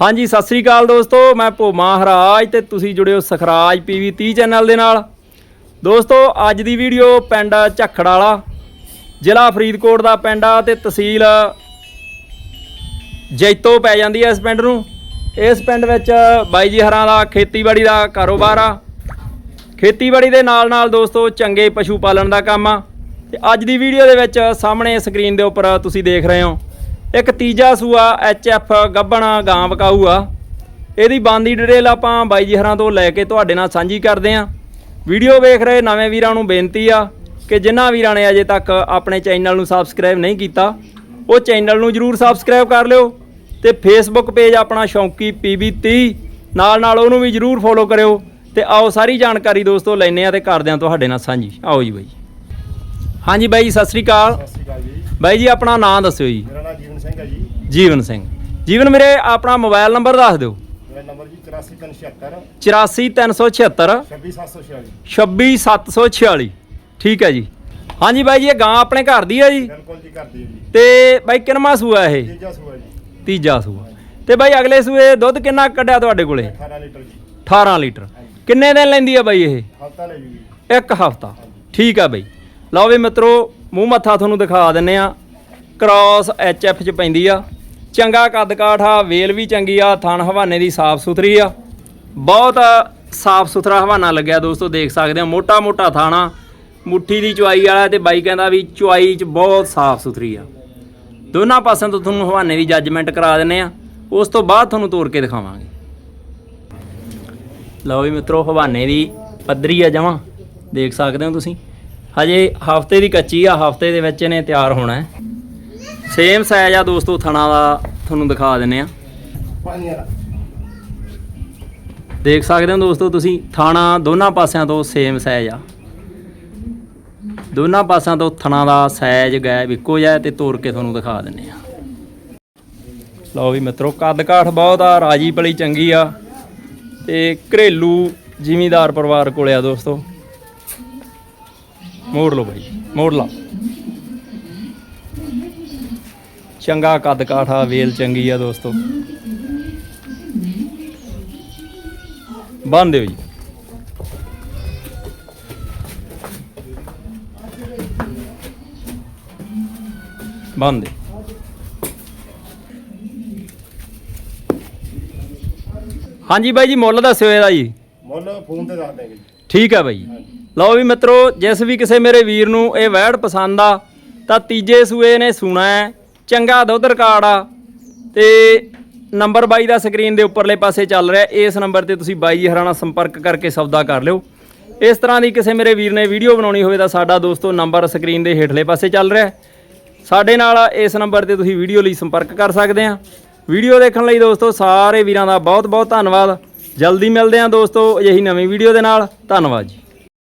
ਹਾਂਜੀ, ਸਤਿ ਸ੍ਰੀ ਅਕਾਲ ਦੋਸਤੋ, ਮੈਂ ਭੋਮਾ ਹਰਾਜ ਤੇ ਤੁਸੀਂ ਜੁੜਿਓ ਸਖਰਾਜ ਪੀਵੀ 30 ਚੈਨਲ ਦੇ ਨਾਲ। ਦੋਸਤੋ, ਅੱਜ ਦੀ ਵੀਡੀਓ ਪਿੰਡ ਝੱਖੜ ਵਾਲਾ ਜ਼ਿਲ੍ਹਾ ਫਰੀਦਕੋਟ ਦਾ ਪਿੰਡ ਆ ਤੇ ਤਹਿਸੀਲ ਜੈਤੋ ਪੈ ਜਾਂਦੀ ਹੈ ਇਸ ਪਿੰਡ ਨੂੰ। ਇਸ ਪਿੰਡ ਵਿੱਚ ਬਾਈ ਜੀ ਹਰਾਂ ਦਾ ਖੇਤੀਬਾੜੀ ਦਾ ਕਾਰੋਬਾਰ ਆ। ਖੇਤੀਬਾੜੀ ਦੇ ਨਾਲ ਨਾਲ ਦੋਸਤੋ, ਚੰਗੇ ਪਸ਼ੂ ਪਾਲਣ ਦਾ ਕੰਮ ਆ। ਤੇ ਅੱਜ ਦੀ ਵੀਡੀਓ ਦੇ ਵਿੱਚ ਸਾਹਮਣੇ ਸਕਰੀਨ ਦੇ ਉੱਪਰ ਤੁਸੀਂ ਦੇਖ ਰਹੇ ਹੋ। ਇੱਕ ਤੀਜਾ ਸੂਆ ਐਫ ਗੱਬਣਾ ਗਾਂ ਵਕਾਊ ਆ। ਇਹਦੀ ਬੰਦੀ ਡਿਟੇਲ ਆਪਾਂ ਬਾਈ ਜੀ ਹਰਾਂ ਤੋਂ ਲੈ ਕੇ ਤੁਹਾਡੇ ਨਾਲ ਸਾਂਝੀ ਕਰਦੇ ਆਂ। ਵੀਡੀਓ ਵੇਖ ਰਹੇ ਨਵੇਂ ਵੀਰਾਂ ਨੂੰ ਬੇਨਤੀ ਆ ਕਿ ਜਿਨ੍ਹਾਂ ਵੀਰਾਂ ਨੇ ਅਜੇ ਤੱਕ ਆਪਣੇ ਚੈਨਲ ਨੂੰ ਸਬਸਕ੍ਰਾਈਬ ਨਹੀਂ ਕੀਤਾ, ਉਹ ਚੈਨਲ ਨੂੰ ਜਰੂਰ ਸਬਸਕ੍ਰਾਈਬ ਕਰ ਲਿਓ ਤੇ ਫੇਸਬੁੱਕ ਪੇਜ ਆਪਣਾ ਸ਼ੌਂਕੀ PB30 ਨਾਲ ਨਾਲ ਉਹਨੂੰ ਵੀ ਜਰੂਰ ਫੋਲੋ ਕਰਿਓ ਤੇ ਆਓ ਸਾਰੀ ਜਾਣਕਾਰੀ ਦੋਸਤੋ ਲੈਣੇ ਆ ਤੇ ਕਰਦੇ ਆ ਤੁਹਾਡੇ ਨਾਲ ਸਾਂਝੀ। ਆਓ ਜੀ ਬਾਈ ਹਾਂਜੀ ਬਾਈ ਸਤਿ ਸ੍ਰੀ ਅਕਾਲ। ਬਾਈ ਜੀ ਆਪਣਾ ਨਾਮ ਦੱਸਿਓ ਜੀ। ਮੇਰਾ ਨਾਮ ਜੀਵਨ ਸਿੰਘ ਹੈ ਜੀ। ਜੀਵਨ ਸਿੰਘ। ਜੀਵਨ ਮੇਰੇ ਆਪਣਾ ਮੋਬਾਈਲ ਨੰਬਰ ਦੱਸ ਦਿਓ। ਮੇਰਾ ਨੰਬਰ ਜੀ 84376 84376 26746 26746 ਠੀਕ ਹੈ ਜੀ। ਹਾਂਜੀ ਬਾਈ ਜੀ ਇਹ ਗਾਂ ਆਪਣੇ ਘਰ ਦੀ ਹੈ ਜੀ? ਬਿਲਕੁਲ ਜੀ ਕਰਦੀ ਹੈ ਜੀ। ਤੇ ਬਾਈ ਕਿੰਨਵਾਂ ਸੂਆ ਇਹ? ਤੀਜਾ ਸੂਆ ਜੀ। ਤੀਜਾ ਸੂਆ। ਤੇ ਬਾਈ ਅਗਲੇ ਸੂਏ ਦੁੱਧ ਕਿੰਨਾ ਕੱਢਿਆ ਤੁਹਾਡੇ ਕੋਲੇ? 18 ਲੀਟਰ ਜੀ। 18 ਲੀਟਰ। ਕਿੰਨੇ ਦਿਨ ਲੈਂਦੀ ਆ ਬਾਈ ਇਹ? ਹਫਤਾ ਲੈ ਜੂਗੀ। ਇੱਕ ਹਫਤਾ। ਠੀਕ ਆ ਬਾਈ। ਲਓ ਵੀ ਮਿੱਤਰੋ ਮੂੰਹ ਮੱਥਾ ਤੁਹਾਨੂੰ ਦਿਖਾ ਦਿੰਨੇ ਆ। ਕ੍ਰਾਸ ਐਫ ਚ ਪੈਂਦੀ ਆ। ਚੰਗਾ ਕੱਦ ਕਾਠ ਆ, ਵੇਲ ਵੀ ਚੰਗੀ ਆ, ਥਣ ਹਵਾਨੇ ਦੀ ਸਾਫ਼ ਸੁਥਰੀ ਆ। ਬਹੁਤ ਸਾਫ਼ ਸੁਥਰਾ ਹਵਾਨਾ ਲੱਗਿਆ ਦੋਸਤੋ, ਦੇਖ ਸਕਦੇ ਹੋ ਮੋਟਾ ਮੋਟਾ ਥਾਣਾ ਮੁੱਠੀ ਦੀ ਚੁਆਈ ਵਾਲਾ ਤੇ ਬਾਈ ਕਹਿੰਦਾ ਵੀ ਚੁਆਈ ਚ ਬਹੁਤ ਸਾਫ਼ ਸੁਥਰੀ ਆ। ਦੋਨਾਂ ਪਾਸਿਆਂ ਤੋਂ ਤੁਹਾਨੂੰ ਹਵਾਨੇ ਦੀ ਜੱਜਮੈਂਟ ਕਰਾ ਦਿੰਨੇ ਆ। ਉਸ ਤੋਂ ਬਾਅਦ ਤੁਹਾਨੂੰ ਤੋੜ ਕੇ ਦਿਖਾਵਾਂਗੇ। ਲਓ ਵੀ ਮਿੱਤਰੋ, ਹਵਾਨੇ ਦੀ ਪੱਧਰੀ ਆ ਜਮਾਂ। ਦੇਖ ਸਕਦੇ ਹੋ ਤੁਸੀਂ। ਹਜੇ ਹਫ਼ਤੇ ਦੀ ਕੱਚੀ ਆ, ਹਫ਼ਤੇ ਦੇ ਵਿੱਚ ਇਹਨੇ ਤਿਆਰ ਹੋਣਾ ਹੈ। ਸੇਮ ਸਾਈਜ਼ ਆ ਦੋਸਤੋ, ਥਣਾ ਦਾ ਤੁਹਾਨੂੰ ਦਿਖਾ ਦਿੰਨੇ ਆ। ਦੇਖ ਸਕਦੇ ਹੋ ਦੋਸਤੋ ਤੁਸੀਂ, ਥਾਣਾ ਦੋਨਾਂ ਪਾਸਿਆਂ ਤੋਂ ਸੇਮ ਸਾਈਜ਼ ਆ। ਦੋਨਾਂ ਪਾਸਿਆਂ ਤੋਂ ਥਣਾ ਦਾ ਸਾਈਜ਼ ਗਾਇਬ ਇੱਕੋ ਜਿਹਾ ਹੈ ਤੇ ਤੋੜ ਕੇ ਤੁਹਾਨੂੰ ਦਿਖਾ ਦਿੰਨੇ ਆ। ਲਓ ਵੀ ਮਿੱਤਰੋ ਕੱਦ ਕਾਠ ਬਹੁਤ ਆ ਰਾਜੀ ਪਲੀ ਚੰਗੀ ਆ। ਤੇ ਘਰੇਲੂ ਜ਼ਿਮੀਦਾਰ ਪਰਿਵਾਰ ਕੋਲੇ ਆ ਦੋਸਤੋ। ਮੋੜ ਲਓ ਬਾਈ ਮੋੜ ਲਾ। ਚੰਗਾ ਕੱਦ ਕਾਠ ਵੇਲ ਚੰਗੀ ਆ ਦੋਸਤੋ। ਬੰਨ ਦਿਓ ਜੀ। ਬੰਨ ਦੇ ਹਾਂਜੀ ਬਾਈ ਜੀ ਮੁੱਲ ਦੱਸਿਓ ਇਹਦਾ ਜੀ। ਮੁੱਲ ਫੋਨ ਤੇ ਦੱਸ ਦੇਗੇ ਠੀਕ ਹੈ ਬਾਈ ਲਓ ਵੀ ਮਿੱਤਰੋ, ਜਿਸ ਵੀ ਕਿਸੇ ਮੇਰੇ ਵੀਰ ਨੂੰ ਇਹ ਵੈੜ ਪਸੰਦ ਆ, ਤਾਂ ਤੀਜੇ ਸੂਏ ਨੇ ਸੂਣਾ ਹੈ। ਚੰਗਾ ਦੁੱਧ ਰਿਕਾਰਡ ਆ। ਤੇ ਨੰਬਰ ਬਾਈ ਦਾ ਸਕਰੀਨ ਦੇ ਉੱਪਰਲੇ ਪਾਸੇ ਚੱਲ ਰਿਹਾ ਇਸ ਨੰਬਰ ਤੇ ਤੁਸੀਂ ਬਾਈ ਜੀ ਹਰਾਂ ਨਾਲ ਸੰਪਰਕ ਕਰਕੇ ਸੌਦਾ ਕਰ ਲਿਓ। ਇਸ ਤਰ੍ਹਾਂ ਦੀ ਕਿਸੇ ਮੇਰੇ ਵੀਰ ਨੇ ਵੀਡੀਓ ਬਣਾਉਣੀ ਹੋਵੇ ਤਾਂ ਸਾਡਾ ਦੋਸਤੋ ਨੰਬਰ ਸਕਰੀਨ ਦੇ ਹੇਠਲੇ ਪਾਸੇ ਚੱਲ ਰਿਹਾ ਸਾਡੇ ਨਾਲ ਇਸ ਨੰਬਰ ਤੇ ਤੁਸੀਂ ਵੀਡੀਓ ਲਈ ਸੰਪਰਕ ਕਰ ਸਕਦੇ ਆ। ਵੀਡੀਓ ਦੇਖਣ ਲਈ ਦੋਸਤੋ ਸਾਰੇ ਵੀਰਾਂ ਦਾ ਬਹੁਤ ਬਹੁਤ ਧੰਨਵਾਦ। ਜਲਦੀ ਮਿਲਦੇ ਆ ਦੋਸਤੋ ਅਜਿਹੀ ਨਵੀਂ ਵੀਡੀਓ ਦੇ ਨਾਲ। ਧੰਨਵਾਦ ਜੀ।